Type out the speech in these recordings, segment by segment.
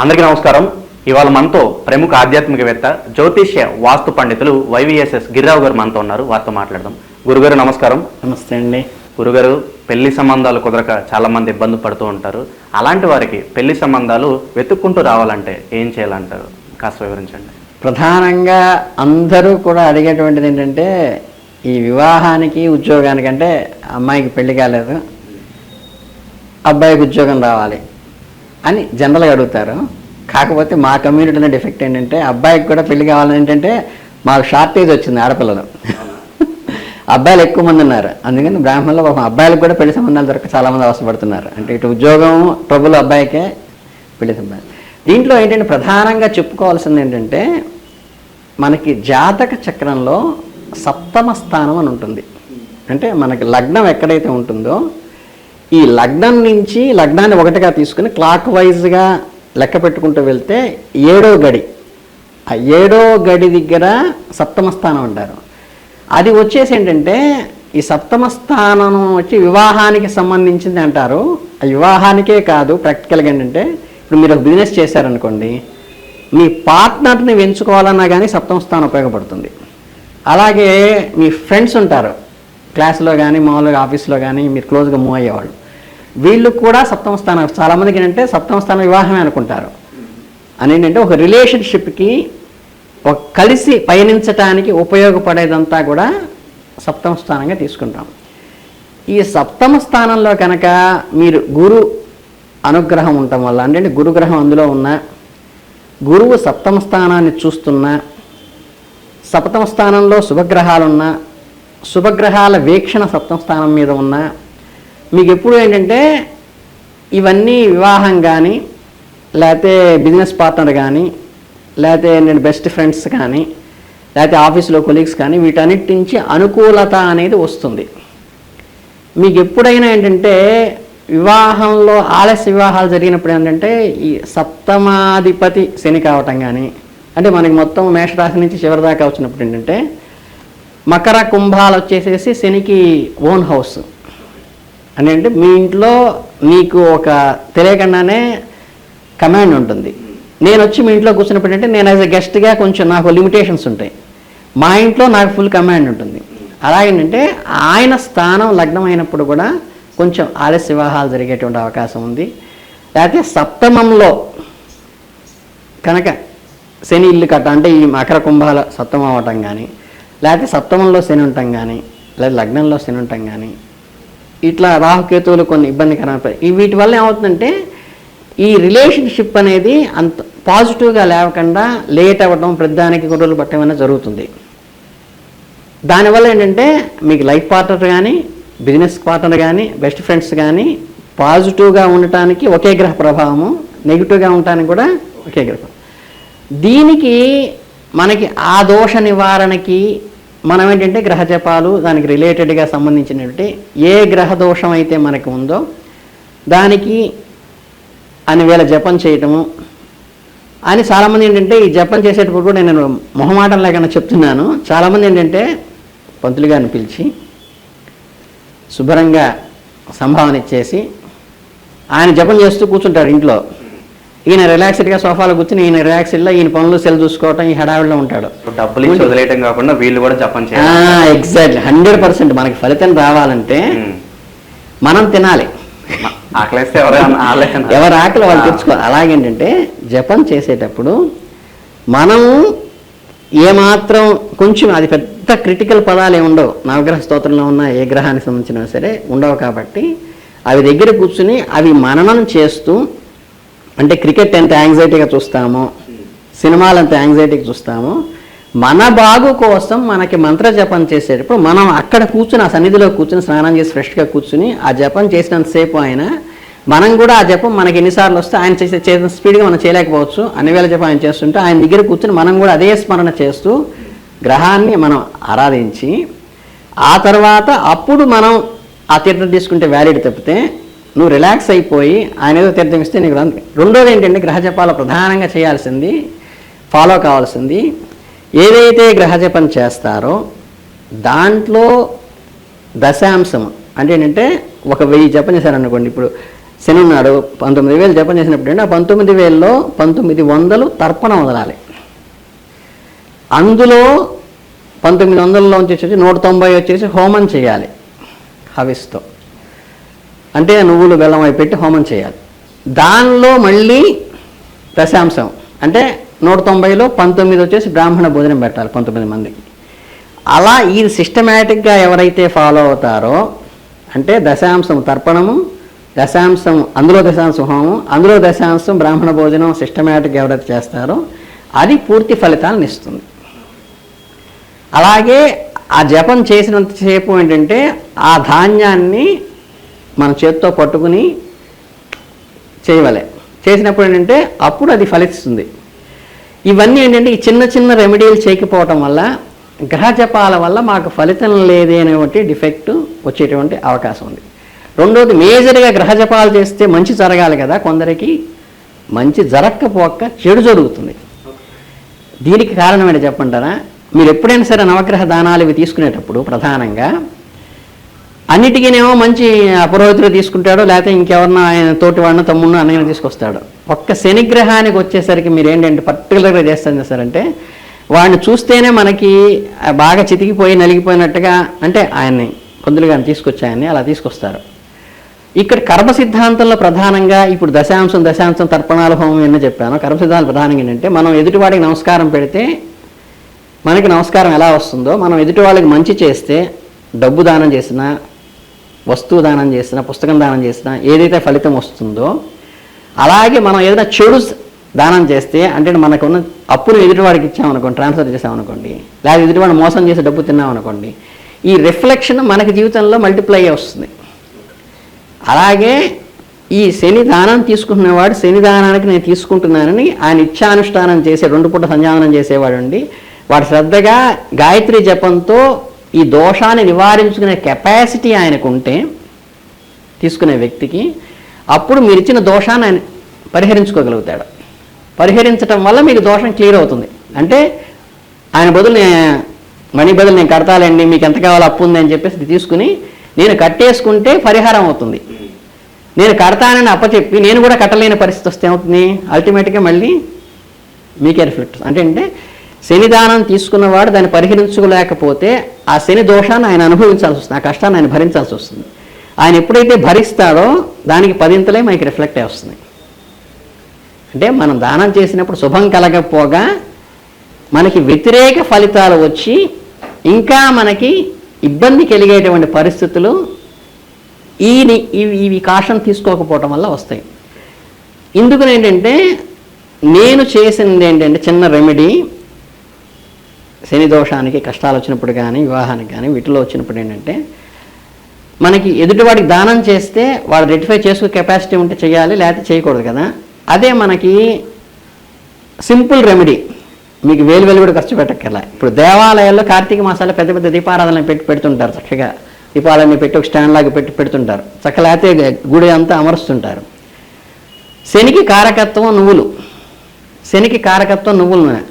అందరికీ నమస్కారం. ఇవాళ మనతో ప్రముఖ ఆధ్యాత్మికవేత్త జ్యోతిష్య వాస్తు పండితులు వైవిఎస్ఎస్ గిరిరావు గారు మనతో ఉన్నారు. వారితో మాట్లాడదాం. గురుగారు నమస్కారం. నమస్తే అండి. గురుగారు పెళ్ళి సంబంధాలు కుదరక చాలా మంది ఇబ్బంది పడుతూ ఉంటారు. అలాంటి వారికి పెళ్ళి సంబంధాలు వెతుక్కుంటూ రావాలంటే ఏం చేయాలంటారు? కాస్త వివరించండి. ప్రధానంగా అందరూ కూడా అడిగేటువంటిది ఏంటంటే ఈ వివాహానికి ఉద్యోగానికి అంటే అమ్మాయికి పెళ్ళి కాలేదు. అబ్బాయికి ఉద్యోగం రావాలి. అని జనరల్గా అడుగుతారు. కాకపోతే మా కమ్యూనిటీలో డిఫెక్ట్ ఏంటంటే అబ్బాయికి కూడా పెళ్ళి కావాలని ఏంటంటే మాకు షార్టేజ్ వచ్చింది ఆడపిల్లలు. అబ్బాయిలు ఎక్కువ మంది ఉన్నారు. అందుకని బ్రాహ్మణులు పాపం అబ్బాయిలకు కూడా పెళ్ళి సంబంధాలు దొరక చాలామంది అవసరపడుతున్నారు. అంటే ఇటు ఉద్యోగం ట్రబుల్ అబ్బాయికే పెళ్ళి సంబంధాలు. దీంట్లో ఏంటంటే ప్రధానంగా చెప్పుకోవాల్సింది ఏంటంటే మనకి జాతక చక్రంలో సప్తమ స్థానం అని ఉంటుంది. అంటే మనకి లగ్నం ఎక్కడైతే ఉంటుందో ఈ లగ్నం నుంచి లగ్నాన్ని ఒకటిగా తీసుకుని క్లాక్ వైజ్గా లెక్క పెట్టుకుంటూ వెళ్తే ఏడో గడి. ఆ ఏడో గడి దగ్గర సప్తమ స్థానం అంటారు. అది వచ్చేసి ఏంటంటే ఈ సప్తమ స్థానం వచ్చి వివాహానికి సంబంధించింది అంటారు. ఆ వివాహానికే కాదు ప్రాక్టికల్గా ఏంటంటే ఇప్పుడు మీరు ఒక బిజినెస్ చేశారనుకోండి మీ పార్ట్నర్ని ఎంచుకోవాలన్నా కానీ సప్తమ స్థానం ఉపయోగపడుతుంది. అలాగే మీ ఫ్రెండ్స్ ఉంటారు. క్లాస్లో కానీ మామూలుగా ఆఫీస్లో కానీ మీరు క్లోజ్గా మూవ్ అయ్యేవాళ్ళు. వీళ్ళు కూడా సప్తమ స్థానం చాలామందికి ఏంటంటే సప్తమ స్థానం వివాహమే అనుకుంటారు. అని ఏంటంటే ఒక రిలేషన్షిప్కి ఒక కలిసి పయనించటానికి ఉపయోగపడేదంతా కూడా సప్తమ స్థానంగా తీసుకుంటాం. ఈ సప్తమ స్థానంలో కనుక మీరు గురు అనుగ్రహం ఉండటం వల్ల అంటే గురుగ్రహం అందులో ఉన్న గురువు సప్తమ స్థానాన్ని చూస్తున్నా సప్తమ స్థానంలో శుభగ్రహాలున్నా శుభగ్రహాల వీక్షణ సప్తమ స్థానం మీద ఉన్నా మీకు ఎప్పుడు ఏంటంటే ఇవన్నీ వివాహం కానీ లేకపోతే బిజినెస్ పార్ట్నర్ కానీ లేకపోతే నేను బెస్ట్ ఫ్రెండ్స్ కానీ లేకపోతే ఆఫీస్లో కొలీగ్స్ కానీ వీటన్నిటి నుంచి అనుకూలత అనేది వస్తుంది. మీకు ఎప్పుడైనా ఏంటంటే వివాహంలో ఆలస్య వివాహాలు జరిగినప్పుడు ఏంటంటే ఈ సప్తమాధిపతి శని కావటం కానీ అంటే మనకి మొత్తం మేషరాశి నుంచి చివరి దాకా వచ్చినప్పుడు ఏంటంటే మకర కుంభాలు వచ్చేసేసి శనికి ఓన్ హౌస్. అని అంటే మీ ఇంట్లో మీకు ఒక తెలియకుండానే కమాండ్ ఉంటుంది. నేను వచ్చి మీ ఇంట్లో కూర్చున్నప్పుడు అంటే నేను యాజ్ ఎ గెస్ట్గా కొంచెం నాకు లిమిటేషన్స్ ఉంటాయి. మా ఇంట్లో నాకు ఫుల్ కమాండ్ ఉంటుంది. అలాగేంటంటే ఆయన స్థానం లగ్నం అయినప్పుడు కూడా కొంచెం ఆలస్య వివాహాలు జరిగేటువంటి అవకాశం ఉంది. లేకపోతే సప్తమంలో కనుక శని ఇల్లు కట్ట అంటే ఈ మకర కుంభాల సప్తమం అవటం కానీ లేకపోతే సప్తమంలో శని ఉండటం కానీ లేదా లగ్నంలో శని ఉండటం కానీ ఇట్లా రాహుకేతువులు కొన్ని ఇబ్బందికరమైన ఈ వీటి వల్ల ఏమవుతుందంటే ఈ రిలేషన్షిప్ అనేది అంత పాజిటివ్గా లేవకుండా లేట్ అవ్వడం ప్రతిదానికి గొడవలు పట్టడం అనేది జరుగుతుంది. దానివల్ల ఏంటంటే మీకు లైఫ్ పార్ట్నర్ కానీ బిజినెస్ పార్ట్నర్ కానీ బెస్ట్ ఫ్రెండ్స్ కానీ పాజిటివ్గా ఉండటానికి ఒకే గ్రహ ప్రభావము నెగిటివ్గా ఉండటానికి కూడా ఒకే గ్రహం. దీనికి మనకి ఆ దోష నివారణకి మనం ఏంటంటే గ్రహ జపాలు దానికి రిలేటెడ్గా సంబంధించినటువంటి ఏ గ్రహ దోషం అయితే మనకి ఉందో దానికి అని వేళ జపం చేయటము. అని చాలామంది ఏంటంటే ఈ జపం చేసేటప్పుడు కూడా నేను మొహమాటం లేకుండా చెప్తున్నాను. చాలామంది ఏంటంటే పంతులు గారిని పిలిచి శుభ్రంగా సంభావన ఇచ్చేసి ఆయన జపం చేస్తూ కూర్చుంటారు ఇంట్లో. ఈయన రిలాక్స్డ్గా సోఫాలో కూర్చుని ఈయన రిలాక్స్డ్లో ఈయన పనులు సెల్ చూసుకోవటం ఈ హడావిడిలో ఉంటాడు. డబ్బులు ఇచ్చి వదిలేయటం కాకుండా వీళ్ళు కూడా జపం చేయాలి. ఎగ్జాక్ట్లీ హండ్రెడ్ పర్సెంట్ మనకి ఫలితం రావాలంటే. మనం తినాలి. ఆకలేస్తే ఎవరి ఆకలి వాళ్ళు తెచ్చుకోవాలి అలాగేంటంటే జపం చేసేటప్పుడు మనం ఏమాత్రం కొంచెం అది పెద్ద క్రిటికల్ పదాలు ఏమి ఉండవు. నవగ్రహ స్తోత్రంలో ఉన్న ఏ గ్రహానికి సంబంధించినా సరే ఉండవు కాబట్టి అవి దగ్గర కూర్చుని అవి మననం చేస్తూ అంటే క్రికెట్ ఎంత యాంగ్జైటీగా చూస్తామో సినిమాలు ఎంత యాంగ్జైటీగా చూస్తామో మన బాగు కోసం మనకి మంత్ర జపం చేసేటప్పుడు మనం అక్కడ కూర్చుని ఆ సన్నిధిలో కూర్చుని స్నానం చేసి ఫ్రెష్గా కూర్చుని ఆ జపం చేసినంతసేపు ఆయన మనం కూడా ఆ జపం మనకి ఎన్నిసార్లు వస్తే ఆయన చేసే చేసిన స్పీడ్గా మనం చేయలేకపోవచ్చు. అన్ని వేల జపం ఆయన చేస్తుంటే ఆయన దగ్గర కూర్చుని మనం కూడా అదే స్మరణ చేస్తూ గ్రహాన్ని మనం ఆరాధించి ఆ తర్వాత అప్పుడు మనం ఆ తీర్థం తీసుకుంటే వ్యాలిడ్ తప్పితే నువ్వు రిలాక్స్ అయిపోయి ఆయన ఏదో తీర్థం ఇస్తే నీకు రంది రెండోది ఏంటంటే గ్రహ జపాలు ప్రధానంగా చేయాల్సింది ఫాలో కావాల్సింది. ఏదైతే గ్రహజపం చేస్తారో దాంట్లో దశాంశం అంటే ఏంటంటే ఒక వెయ్యి జపం చేశారనుకోండి ఇప్పుడు శని ఉన్నాడు పంతొమ్మిది వేలు జపం చేసినప్పుడు అంటే ఆ పంతొమ్మిది వేలలో పంతొమ్మిది వందలు తర్పణ వదలాలి. అందులో పంతొమ్మిది వందల్లో వచ్చేసి నూట తొంభై వచ్చేసి హోమం చేయాలి. హవిస్తో. అంటే నువ్వులు బెల్లం అవి పెట్టి హోమం చేయాలి. దానిలో మళ్ళీ దశాంశం. అంటే నూట తొంభైలో పంతొమ్మిది వచ్చేసి బ్రాహ్మణ భోజనం పెట్టాలి పంతొమ్మిది మందికి అలా ఇది సిస్టమేటిక్గా ఎవరైతే ఫాలో అవుతారో అంటే దశాంశం తర్పణము దశాంశం అందులో దశాంశం హోమం అందులో దశాంశం బ్రాహ్మణ భోజనం సిస్టమేటిక్గా ఎవరైతే చేస్తారో అది పూర్తి ఫలితాలను ఇస్తుంది. అలాగే ఆ జపం చేసినంతసేపు ఏంటంటే ఆ ధాన్యాన్ని మన చేత్తో పట్టుకుని చేయవలే. చేసినప్పుడు ఏంటంటే అప్పుడు అది ఫలిస్తుంది. ఇవన్నీ ఏంటంటే ఈ చిన్న చిన్న రెమెడీలు చేయకపోవటం వల్ల గ్రహ జపాల వల్ల మాకు ఫలితం లేదే అనేటువంటి డిఫెక్ట్ వచ్చేటువంటి అవకాశం ఉంది. రెండోది మేజర్గా గ్రహ జపాలు చేస్తే మంచి జరగాలి కదా కొందరికి మంచి జరగకపోక చెడు జరుగుతుంది. దీనికి కారణం ఏంటి చెప్పంటారా? మీరు ఎప్పుడైనా సరే నవగ్రహ దానాలు ఇవి తీసుకునేటప్పుడు ప్రధానంగా అన్నిటికీనేమో మంచి పురోహితుడు తీసుకుంటాడు లేకపోతే ఇంకెవరన్నా ఆయన తోటి వాడిన తమ్ముడిని అన్నయ్యని తీసుకొస్తాడు. ఒక్క శనిగ్రహానికి వచ్చేసరికి మీరు ఏంటంటే పర్టికులర్గా చేస్తాను చేస్తారంటే వాడిని చూస్తేనే మనకి బాగా చితికిపోయి నలిగిపోయినట్టుగా అంటే ఆయన్ని పొందులు గారిని తీసుకొచ్చి ఆయన్ని అలా తీసుకొస్తారు. ఇక్కడ కర్మ సిద్ధాంతంలో ప్రధానంగా ఇప్పుడు దశాంశం దశాంశం తర్పణాల హోమం ఎన్న చెప్పాను కర్మ సిద్ధాంతం ప్రధానంగా ఏంటంటే మనం ఎదుటివాడికి నమస్కారం పెడితే మనకి నమస్కారం ఎలా వస్తుందో మనం ఎదుటి వాళ్ళకి మంచి చేస్తే డబ్బు దానం చేసినా వస్తువు దానం చేసినా పుస్తకం దానం చేసినా ఏదైతే ఫలితం వస్తుందో అలాగే మనం ఏదైనా చెడు దానం చేస్తే అంటే మనకున్న అప్పును ఎదుటివాడికి ఇచ్చామనుకోండి ట్రాన్స్ఫర్ చేసామనుకోండి లేదా ఎదుటివాడిని మోసం చేసి డబ్బు తిన్నామనుకోండి ఈ రిఫ్లెక్షన్ మనకి జీవితంలో మల్టిప్లై వస్తుంది. అలాగే ఈ శని దానం తీసుకుంటున్నవాడు శని దానానికి నేను తీసుకుంటున్నానని ఆయన ఇచ్చానుష్ఠానం చేసే రెండు పూట సంధ్యావనం చేసేవాడు అండి వాడు శ్రద్ధగా గాయత్రి జపంతో ఈ దోషాన్ని నివారించుకునే కెపాసిటీ ఆయనకు ఉంటే తీసుకునే వ్యక్తికి అప్పుడు మీరు ఇచ్చిన దోషాన్ని ఆయన పరిహరించుకోగలుగుతాడు. పరిహరించటం వల్ల మీకు దోషం క్లియర్ అవుతుంది. అంటే ఆయన బదులు మనీ బదులు నేను కడతాలండి మీకు ఎంత కావాలో అప్పు ఉంది అని చెప్పేసి తీసుకుని నేను కట్టేసుకుంటే పరిహారం అవుతుంది. నేను కడతానని అప్పచెప్పి నేను కూడా కట్టలేని పరిస్థితి వస్తే ఏమవుతుంది? అల్టిమేట్గా మళ్ళీ మీకే రిఫ్లెక్ట్ అంటే అంటే శని దానం తీసుకున్నవాడు దాన్ని పరిహరించుకోలేకపోతే ఆ శని దోషాన్ని ఆయన అనుభవించాల్సి వస్తుంది ఆ కష్టాన్ని ఆయన భరించాల్సి వస్తుంది. ఆయన ఎప్పుడైతే భరిస్తాడో దానికి పదింతలే మనకి రిఫ్లెక్ట్ అయి వస్తుంది. అంటే మనం దానం చేసినప్పుడు శుభం కలగకపోగా మనకి వ్యతిరేక ఫలితాలు వచ్చి ఇంకా మనకి ఇబ్బంది కలిగేటువంటి పరిస్థితులు ఈ ఇవి కాషం తీసుకోకపోవటం వల్ల వస్తాయి. ఇందుకు ఏంటంటే నేను చేసింది ఏంటంటే చిన్న రెమెడీ శని దోషానికి కష్టాలు వచ్చినప్పుడు కానీ వివాహానికి కానీ వీటిలో వచ్చినప్పుడు ఏంటంటే మనకి ఎదుటివాడికి దానం చేస్తే వాడు రెటిఫై చేసుకునే కెపాసిటీ ఉంటే చేయాలి లేకపోతే చేయకూడదు కదా. అదే మనకి సింపుల్ రెమెడీ. మీకు వేలు వేలు కూడా ఖర్చు పెట్టక్కర్లా. ఇప్పుడు దేవాలయాల్లో కార్తీక మాసాల్లో పెద్ద పెద్ద దీపారాధనలు పెట్టి పెడుతుంటారు చక్కగా. దీపాలన్నీ పెట్టి ఒక స్టాండ్ లాగా పెట్టి పెడుతుంటారు. చక్క లేకపోతే గుడి అంతా అమరుస్తుంటారు. శనికి కారకత్వం నువ్వులు. శనికి కారకత్వం నువ్వులు. నూనె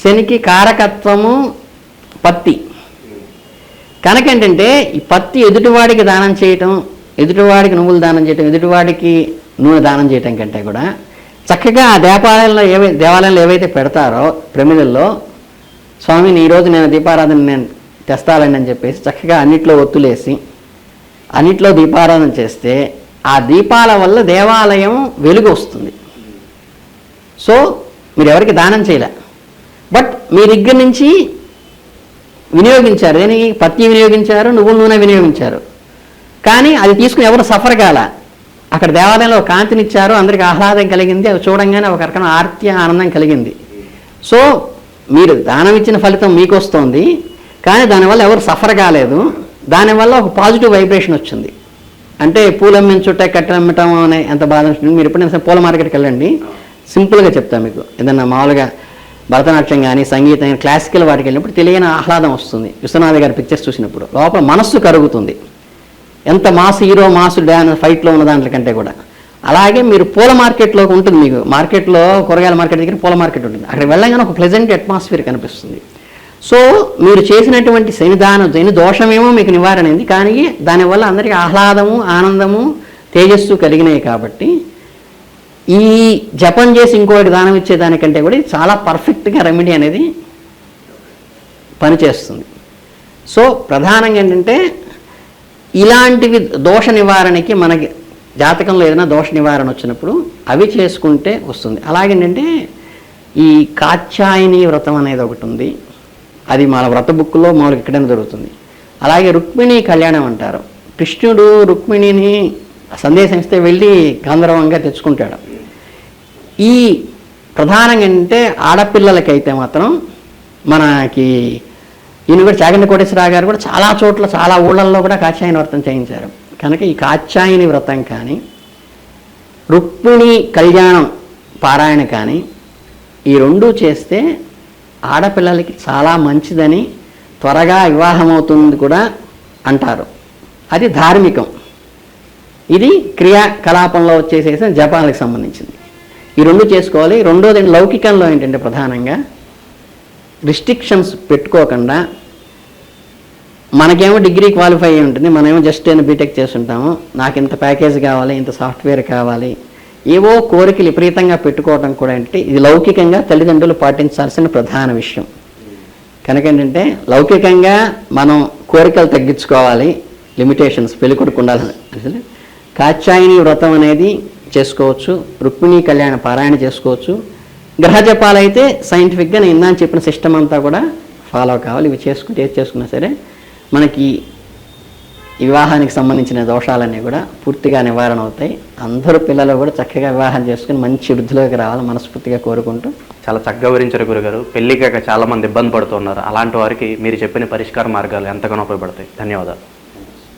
శనికి కారకత్వము పత్తి. కనుక ఏంటంటే ఈ పత్తి ఎదుటివాడికి దానం చేయటం ఎదుటివాడికి నువ్వులు దానం చేయటం ఎదుటివాడికి నూనె దానం చేయటం కంటే కూడా చక్కగా ఆ దేవాలయంలో ఏవై దేవాలయంలో ఏవైతే పెడతారో ప్రమిదల్లో స్వామిని ఈరోజు నేను దీపారాధన నేను తెస్తాలండి అని చెప్పేసి చక్కగా అన్నిట్లో ఒత్తులేసి అన్నిట్లో దీపారాధన చేస్తే ఆ దీపాల వల్ల దేవాలయం వెలుగు వస్తుంది. సో మీరు ఎవరికి దానం చేయలే. బట్ మీ దగ్గర నుంచి వినియోగించారు. దేనికి? పత్తి వినియోగించారు నువ్వు నూనె వినియోగించారు. కానీ అది తీసుకుని ఎవరు సఫర్ కాల. అక్కడ దేవాలయంలో ఒక కాంతినిచ్చారు అందరికి ఆహ్లాదం కలిగింది అవి చూడంగానే ఒక రకమైన ఆర్త్య ఆనందం కలిగింది. సో మీరు దానం ఇచ్చిన ఫలితం మీకు వస్తుంది కానీ దానివల్ల ఎవరు సఫర్ కాలేదు దానివల్ల ఒక పాజిటివ్ వైబ్రేషన్ వచ్చింది. అంటే పూలు చుట్టే కట్టెలు అమ్మటం అనే ఎంత బాధ మీరు ఎప్పుడైనా సరే పూల మార్కెట్కి వెళ్ళండి. సింపుల్గా చెప్తాను మీకు. ఏదన్నా మామూలుగా భరతనాట్యం కానీ సంగీతం కానీ క్లాసికల్ వాటికి వెళ్ళినప్పుడు తెలియని ఆహ్లాదం వస్తుంది. విశ్వనాథ గారి పిక్చర్స్ చూసినప్పుడు. లోపల మనస్సు కరుగుతుంది. ఎంత మాస్ హీరో మాస్ డ్యాన్ ఫైట్లో ఉన్న దాంట్లో కంటే కూడా. అలాగే మీరు పూల మార్కెట్లో ఉంటుంది మీకు. మార్కెట్లో కూరగాయల మార్కెట్ దగ్గర పూల మార్కెట్ ఉంటుంది. అక్కడ వెళ్ళగానే ఒక ప్లెజెంట్ అట్మాస్ఫియర్ కనిపిస్తుంది. సో మీరు చేసినటువంటి శనిదానం శని దోషమేమో మీకు నివారణ అయింది. కానీ దానివల్ల అందరికీ ఆహ్లాదము ఆనందము తేజస్సు కలిగినాయి కాబట్టి ఈ జపం చేసి ఇంకోటి దానం ఇచ్చేదానికంటే కూడా ఇది చాలా పర్ఫెక్ట్గా రెమెడీ అనేది పనిచేస్తుంది. సో ప్రధానంగా ఏంటంటే ఇలాంటివి దోష నివారణకి మనకి జాతకంలో ఏదైనా దోష నివారణ వచ్చినప్పుడు అవి చేసుకుంటే వస్తుంది. అలాగేంటంటే ఈ కాత్యాయని వ్రతం అనేది ఒకటి ఉంది. అది మన వ్రత బుక్లో మామూలుగా ఎక్కడైనా దొరుకుతుంది. అలాగే రుక్మిణి కళ్యాణం అంటారు. కృష్ణుడు రుక్మిణిని సందేశం ఇస్తే వెళ్ళి గంధర్వంగా తెచ్చుకుంటాడు. ఈ ప్రధానంగా అంటే ఆడపిల్లలకైతే మాత్రం మనకి ఈయన కూడా చాగండి కోటేశ్వరరావు గారు కూడా చాలా చోట్ల చాలా ఊళ్ళల్లో కూడా కాత్యాయని వ్రతం చేయించారు. కనుక ఈ కాత్యాయని వ్రతం కానీ రుక్మిణి కళ్యాణం పారాయణ కానీ ఈ రెండూ చేస్తే ఆడపిల్లలకి చాలా మంచిదని త్వరగా వివాహం అవుతుంది కూడా అంటారు. అది ధార్మికం. ఇది క్రియాకలాపంలో వచ్చేసేసి జపాలకు సంబంధించింది. ఈ రెండు చేసుకోవాలి. రెండోది లౌకికంలో ఏంటంటే ప్రధానంగా రిస్ట్రిక్షన్స్ పెట్టుకోకుండా మనకేమో డిగ్రీ క్వాలిఫై అయి ఉంటుంది. మనమేమో జస్ట్ నేను బీటెక్ చేస్తుంటాము. నాకు ఇంత ప్యాకేజ్ కావాలి ఇంత సాఫ్ట్వేర్ కావాలి. ఏవో కోరికలు విపరీతంగా పెట్టుకోవడం కూడా ఏంటంటే ఇది లౌకికంగా తల్లిదండ్రులు పాటించాల్సిన ప్రధాన విషయం. కనుక ఏంటంటే లౌకికంగా మనం కోరికలు తగ్గించుకోవాలి. లిమిటేషన్స్ పెళ్ళికొడుకు ఉండాలని అంటే వ్రతం అనేది చేసుకోవచ్చు రుక్మిణీ కళ్యాణ పారాయణ చేసుకోవచ్చు. గ్రహ అయితే సైంటిఫిక్గా నేను ఇందాక చెప్పిన సిస్టమ్ అంతా కూడా ఫాలో కావాలి ఇవి చేసుకుంటే ఏది చేసుకున్నా సరే. మనకి వివాహానికి సంబంధించిన దోషాలన్నీ కూడా పూర్తిగా నివారణ అవుతాయి. అందరూ పిల్లలు కూడా చక్కగా వివాహం చేసుకుని మంచి వృద్ధిలోకి రావాలి మనస్ఫూర్తిగా కోరుకుంటూ. చాలా చక్కగా వివరించారు గురుగారు. పెళ్ళికాక చాలా మంది ఇబ్బంది పడుతున్నారు అలాంటి వారికి మీరు చెప్పిన పరిష్కార మార్గాలు ఎంతగానో ఉపయోగపడతాయి. ధన్యవాదాలు.